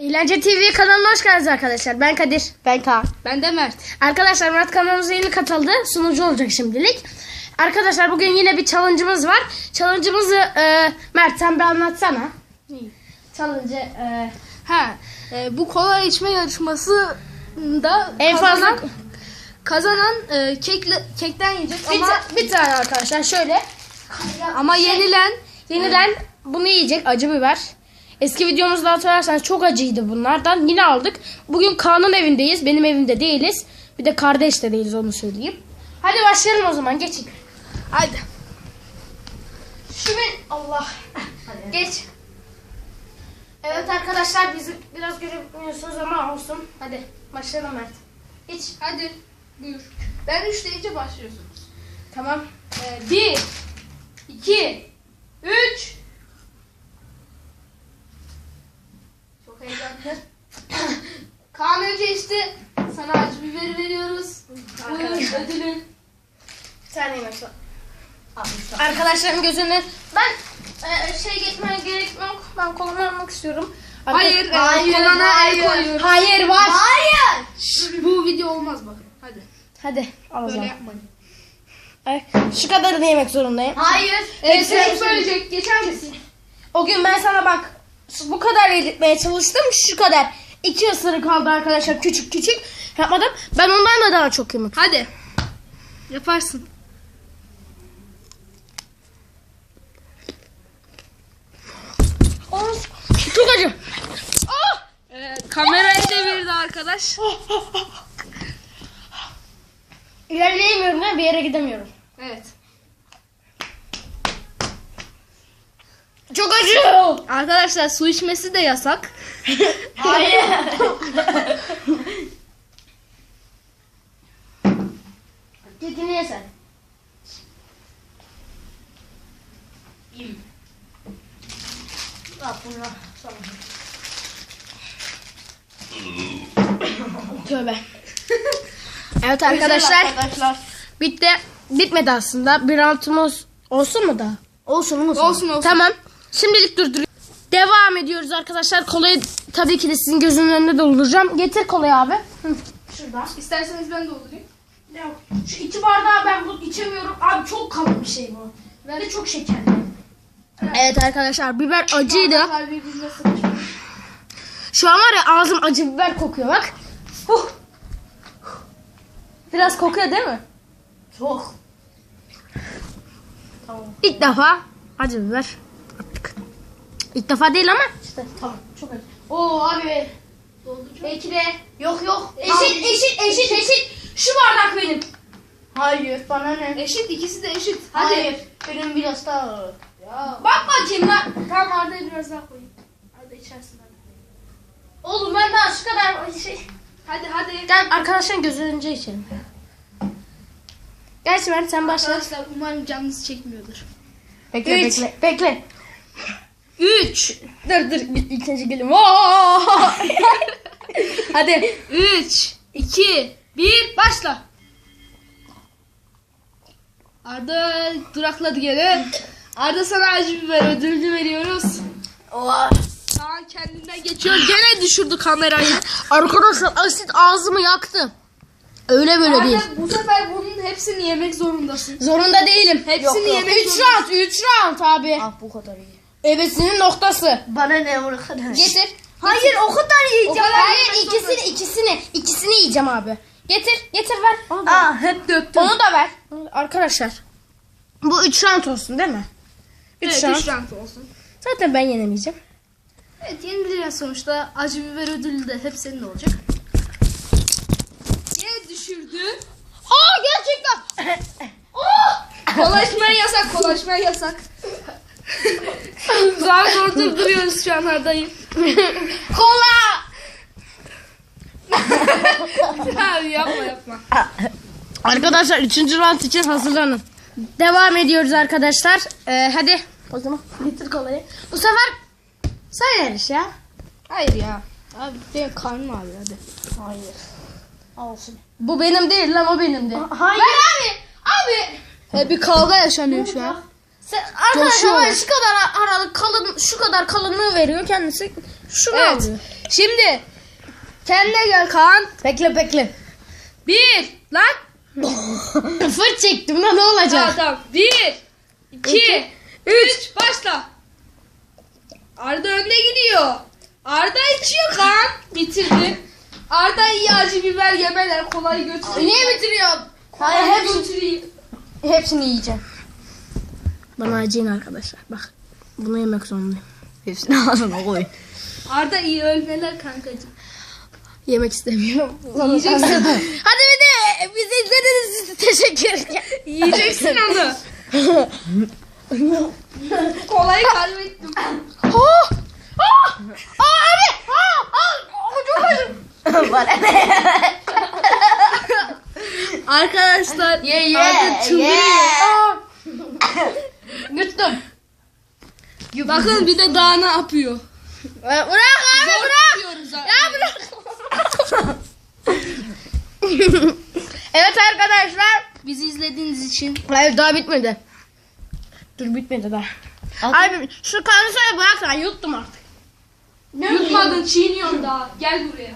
Eğlence TV kanalına hoş geldiniz arkadaşlar. Ben Kadir. Ben Kaan. Ben de Mert. Arkadaşlar Mert kanalımıza yeni katıldı. Sunucu olacak şimdilik. Arkadaşlar bugün yine bir challenge'ımız var. Challenge'ımızı e, Mert sen bir anlatsana. Challenge'ı e, Ha, e, bu kola içme yarışması da En kazanan, fazla- kazanan e, kekle, kekten yiyecek bir, ama ta- bir tane arkadaşlar şöyle. ama yenilen Yeniden bunu yiyecek acı biber. Eski videomuzda hatırlarsanız çok acıydı bunlardan. Yine aldık. Bugün Kaan'ın evindeyiz. Benim evimde değiliz. Bir de kardeş de değiliz onu söyleyeyim. Hadi başlayalım o zaman geçin. haydi. Şu ben Allah. Geç. Evet arkadaşlar bizi biraz göremiyorsunuz ama olsun. Hadi başlayalım Mert. Geç. Hadi buyur. Ben üç deyince başlıyorsunuz. Tamam. E, bir, iki, üç. Çok heyecanlı. Kaan önce işte sana acı biberi veriyoruz. Buyur ödülün. Bir tane yemek var. Arkadaşların gözünü ben e, şey geçmeye gerek yok. Ben kolumu almak istiyorum. Arka- Hayır, e, kolana el koyuyoruz. Hayır var. Hayır. Bu video olmaz bakın. Hadi. Hadi al o Böyle zaman. yapmayın. Ay, Şu kadarını yemek zorundayım. Hayır. Evet, Evet, sen- söyleyecek. Geçer misin? O gün ben sana bak bu kadar yedirtmeye çalıştım şu kadar. İki ısırık kaldı arkadaşlar küçük küçük yapmadım. Ben ondan da daha çok yemek. Hadi. Yaparsın. Of, Çok acı. Evet, kamerayı devirdi arkadaş. İlerleyemiyorum ya bir yere gidemiyorum. Evet. Çok acı. Arkadaşlar su içmesi de yasak. Hayır. Kekini ye sen. Yiyeyim. Al bunu sana. Tövbe. evet arkadaşlar. Arkadaşlar. Bitti. Bitmedi aslında. Bir roundumuz olsun mu daha? Olsun olsun. Olsun, olsun. Tamam. Şimdilik durdur. Devam ediyoruz arkadaşlar. Kolayı tabii ki de sizin gözünün önünde dolduracağım. Getir kolayı abi. Hı. Şurada. İsterseniz ben doldurayım. Yok. Şu iki bardağı ben bu içemiyorum. Abi çok kalın bir şey bu. Ve de çok şekerli. Evet arkadaşlar biber acıydı. Şu an var ya ağzım acı biber kokuyor bak. Huh. Biraz kokuyor değil mi? Çok. Tamam. İlk defa acı biber. İlk defa değil ama işte tamam çok acı. Oo abi. Belki de yok yok. Eşit eşit eşit eşit. Şu bardak benim. Hayır bana ne? Eşit ikisi de eşit. Hadi. Hayır. Benim biraz daha ağır. Ya. Bak bakayım lan. Tamam Arda'ya biraz daha koyayım. Arda içersin hadi. Oğlum ben daha şu kadar şey. Hadi hadi. Gel arkadaşların gözü önce içelim. Gerçi ben sen başla. Arkadaşlar umarım canınız çekmiyordur. Bekle Üç. bekle bekle. 3 Dur dur ilk önce gelin. Hadi. 3 2 1 başla. Arda durakladı gene. Arda sana acı biber ödülünü veriyoruz. Kaan kendinden geçiyor. Gene düşürdü kamerayı. Arkadaşlar asit ağzımı yaktı. Öyle böyle değil. Arda bu sefer bunun hepsini yemek zorundasın. Zorunda değilim. Hepsini yemek 3 round 3 round abi. Ah bu kadar iyi. Ebesinin noktası. Bana ne o kadar? Getir. Hayır o kadar yiyeceğim. Hayır ikisini ikisini ikisini yiyeceğim abi. Getir getir ver. Onu da, Aa hep döktüm. onu da ver. Arkadaşlar. Bu 3 round olsun değil mi? 3 Evet round. 3 round olsun. Zaten ben yenemeyeceğim. Evet yenileceksin sonuçta. Acı biber ödülü de hep senin olacak. Yine düşürdü. Aa gerçekten. Kolaşmaya yasak, kolaşmaya yasak. Zar zor durduruyoruz şu an Arda'yı. Kola. Abi yapma yapma. Arkadaşlar 3. round için hazırlanın. Devam ediyoruz arkadaşlar. Ee, hadi. O zaman getir kolayı. Bu sefer sen yarış ya. Hayır ya. Abi benim karnım ağrıyor hadi. Hayır. Olsun. Bu benim değil lan o benimdi. Hayır. Ver abi. Abi. He, bir kavga yaşanıyor şu an. Sen, arkadaşlar şu kadar aralık kalın şu kadar kalınlığı veriyor kendisi. Şunu Evet. alıyor. Şimdi kendine gel Kaan. Bekle bekle. Bir. Lan. Fırt çektim lan ne olacak? Tamam tamam. Bir. iki, Üç. Başla. Arda önde gidiyor. Arda içiyor Kaan. Bitirdi. Arda iyi acı biber yemeler kolay götürüyor. Niye bitiriyorsun? Hayır Hayır, hep hepsini- götüreyim. Hepsini yiyeceğim. Bana acıyın arkadaşlar. Bak. Bunu yemek zorundayım. Hepsini ağzına koy. Arda iyi ölmeler kankacığım. Yemek istemiyorum. Yiyeceksin. Hadi bir de bizi izlediğiniz için teşekkür ederim. Yiyeceksin onu. kolay kaybettim. Oh! Ah! Aa abi! Aa! Aa! Çok acım. Bana ne? Arkadaşlar Ye ye Arda çıldırıyor. ye. Yuttum. Bakın bir de daha ne yapıyor? Ee, Bırak abi Zor bırak. tutuyoruz abi. Ya bırak. evet arkadaşlar. Bizi izlediğiniz için Hayır daha bitmedi. Dur bitmedi daha. Abi şu söyle bırak sen yuttum artık. Yutmadın çiğniyorsun daha. Gel buraya.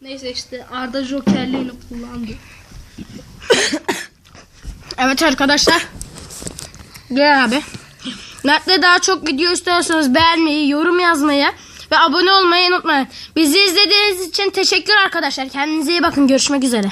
Neyse işte Arda jokerliğini kullandı. Evet arkadaşlar. Gel abi. Nerede daha çok video istiyorsanız beğenmeyi, yorum yazmayı ve abone olmayı unutmayın. Bizi izlediğiniz için teşekkür arkadaşlar. Kendinize iyi bakın. Görüşmek üzere.